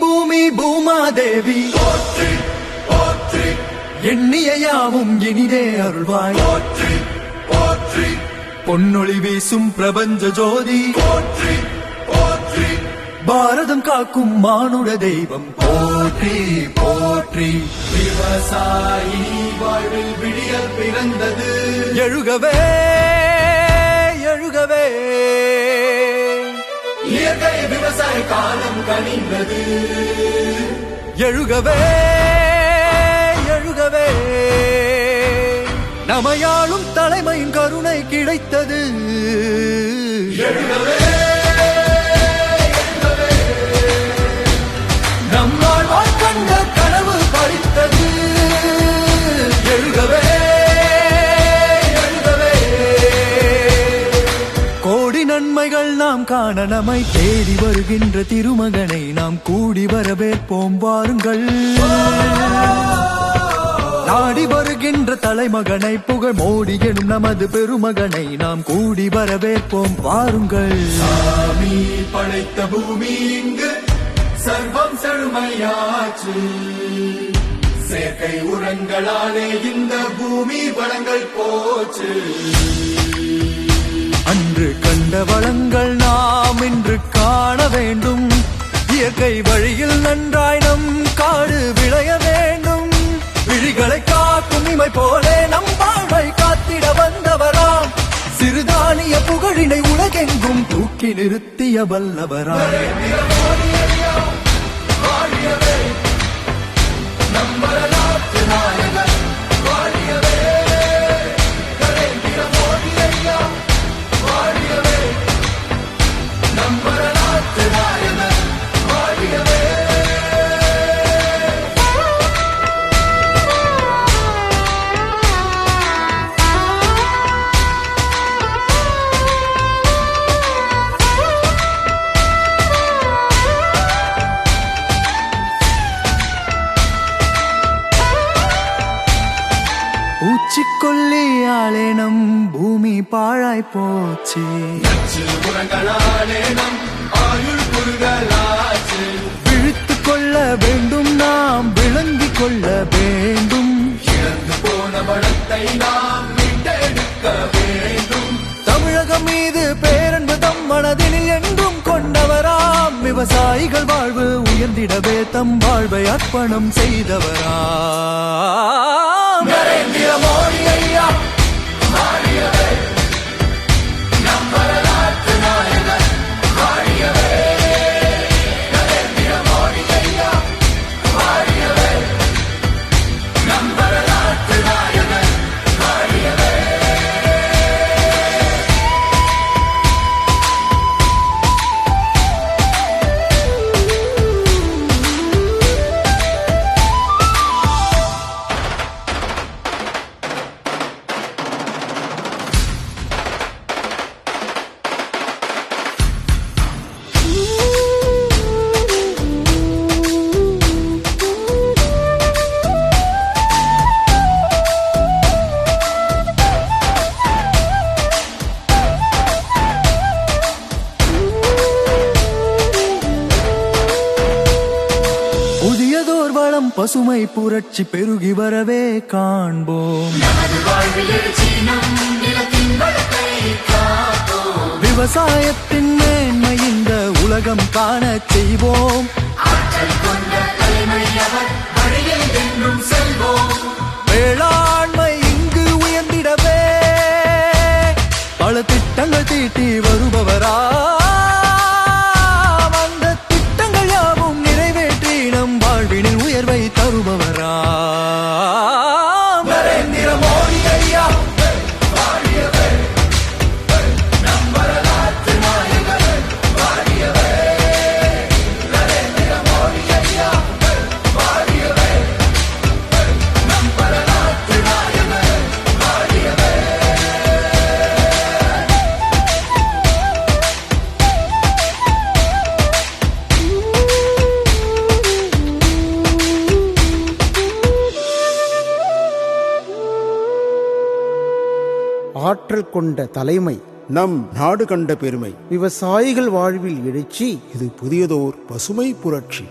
பூமி பூமாதேவி. போற்றி போற்றி. எண்ணிய யாவும் இனிதே அருள்வாய். போற்றி போற்றி. பொன்னொழி வீசும் பிரபஞ்ச ஜோதி. போற்றி பாரதம் காக்கும் மானுட தெய்வம். போற்றி போற்றி. விவசாயி வாழ்வில் விடியல் பிறந்தது. எழுகவே எழுகவே. இயற்கை விவசாய காலம் கனிந்தது. எழுகவே எழுகவே. நமையாளும் தலைமையின் கருணை கிடைத்தது. எழுகவே காண நம்மை தேடி வருகின்ற திருமகனை நாம் கூடி வரவேற்போம் வாருங்கள். நாடி வருகின்ற தலைமகனை புகழ் மோடி எனும் நமது பெருமகனை நாம் கூடி வரவேற்போம் வாருங்கள். சாமி படைத்த பூமி இங்கு சர்வம் செழுமையாச்சு செயற்கை உரங்களாலே இந்த பூமி வளங்கள் போச்சு அன்று கண்ட வளங்கள் வேண்டும். இயற்கை வழியில் நன்றாய் நம் காடு விளைய வேண்டும். விழிகளை காக்கும் இமை போலே நம் வாழ்வை காத்திட வந்தவராம் சிறுதானிய புகழினை உலகெங்கும் தூக்கி நிறுத்திய வல்லவராம் பூச்சிக்கொல்லியாலே நம் பூமி பாழாய் போச்சு. விழுத்து கொள்ள வேண்டும் நாம் விளங்கி கொள்ள வேண்டும். இழந்து போன வளத்தை நாம் மீட்டெடுக்க வேண்டும் தமிழகம் மீது பேரன்பு தம் மனதில் என்றும் கொண்டவராம். விவசாயிகள் வாழ்வு உயர்ந்திடவே தம் வாழ்வை அர்ப்பணம் செய்தவராம். பசுமை புரட்சி பெருகி வரவே காண்போம். விவசாயத்தின் மேன்மை இந்த உலகம் காண செய்வோம். வேளாண்மை இங்கு உயர்ந்திடவே. பல திட்டங்கள் தீட்டி வருபவரா ஆற்றல் கொண்ட தலைமை. நம் நாடு கண்ட பெருமை. விவசாயிகள் வாழ்வில் எழுச்சி இது புதியதோர் பசுமை புரட்சி.